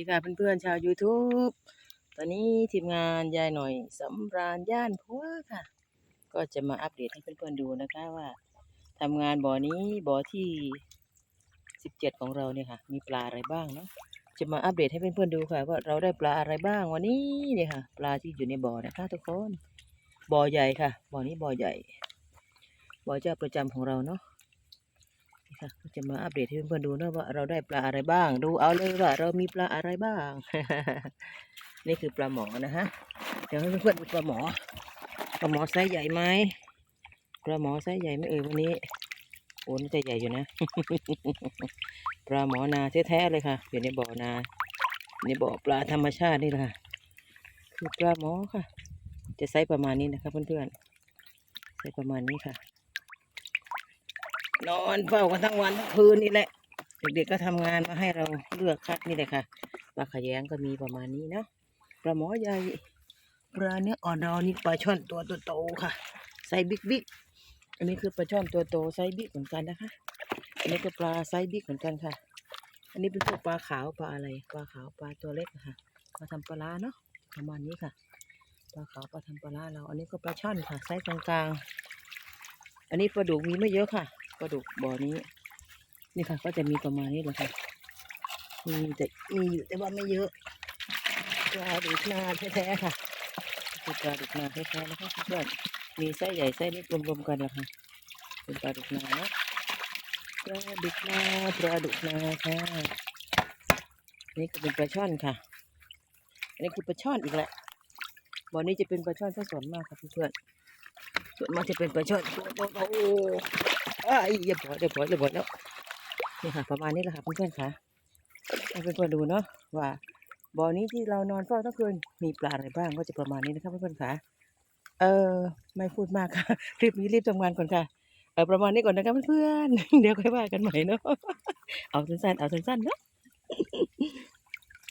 ดีค่ะเพื่อนๆชาว YouTube ตอนนี้ทีมงานยายหน่อยสำราญย่านพัวค่ะ ก็จะมาอัปเดตให้เพื่อนๆดูนะคะว่าทำงานบ่อนี้บ่อที่สิบเจ็ดของเราเนี่ยค่ะ มีปลาอะไรบ้างเนาะจะมาอัปเดตให้เพื่อนๆดูค่ะ ว่าเราได้ปลาอะไรบ้างวันนี้เนี่ยค่ะ ปลาที่อยู่ในบ่อนะคะทุกคนบ่อใหญ่ค่ะบ่อนี้บ่อใหญ่บ่อเจ้าประจำของเราเนาะ ค่ะก็จะมาอัปเดตให้เพื่อนๆดูนะว่าเราได้ปลาอะไรบ้าง ดูเอาเลยว่า เรามีปลาอะไรบ้าง นี่คือปลาหมอนะฮะเดี๋ยวให้เพื่อนๆดูปลาหมอปลาหมอไซส์ใหญ่ไหมปลาหมอไซส์ใหญ่ไหมเอ่ยวันนี้โอ้น่าจะใหญ่อยู่นะปลาหมอนาแท้ๆเลยค่ะ อยู่ในบ่อนาในบ่อปลาธรรมชาตินี่แหละค่ะคือปลาหมอค่ะ จะไซส์ประมาณนี้นะคะเพื่อนๆไซส์ประมาณนี้ค่ะ นอนเฝ้ากันทั้งวันทั้งคืนนี่แหละ เด็กๆก็ทำงานมาให้เราเลือกคัดนี่แหละค่ะปลาขยงก็มีประมาณนี้เนาะปลาหมอใหญ่ปลาเนื้ออ่อนดอนี่ปลาช่อนตัวโตๆค่ะไซส์บิ๊กบิ๊กอันนี้คือปลาช่อนตัวโตไซส์บิ๊กเหมือนกันนะคะ อันนี้ก็ปลาไซส์บิ๊กเหมือนกันค่ะ อันนี้เป็นพวกปลาขาวปลาอะไรปลาขาวปลาตัวเล็กค่ะ มาทำปลาร้าเนาะประมาณนี้ค่ะปลาขาวปลาทำปลาร้าเรา อันนี้ก็ปลาช่อนค่ะไซส์กลางๆอันนี้ปลาดุกมีไม่เยอะค่ะ ปลาดุกบ่อนี้ นี่ค่ะ ก็จะมีประมาณนี้แหละค่ะมีแต่มีอยู่แต่ว่าไม่เยอะปลาดุกนาแท้ๆค่ะคือปลาดุกนาแท้ๆนะคะเพื่อนมีไส้ใหญ่ไส้เล็กรวมๆกันแหละค่ะเป็นปลาดุกนาเนาะปลาดุกนาปลาดุกนาค่ะนี่ก็เป็นปลาช่อนค่ะอันนี้คือปลาช่อนอีกแหละบ่อนี้จะเป็นปลาช่อนซะส่วนมากค่ะเพื่อนส่วนมากจะเป็นปลาช่อนตัวโต อ้เรียบร้อยเรียบร้อยเรียบร้อยแล้วนี่ค่ะประมาณนี้แหละค่ะเพื่อนๆค่ะให้เพื่อนๆดูเนาะว่าบ่อนี้ที่เรานอนเฝ้าทั้งคืนมีปลาอะไรบ้างก็จะประมาณนี้นะครับเพื่อนๆค่ะเออไม่พูดมากค่ะคลิปนี้รีบทำงานก่อนค่ะเออประมาณนี้ก่อนนะครับเพื่อนๆเดี๋ยวค่อยว่ากันใหม่เนาะเอาสั้นๆเอาสั้นๆเนาะ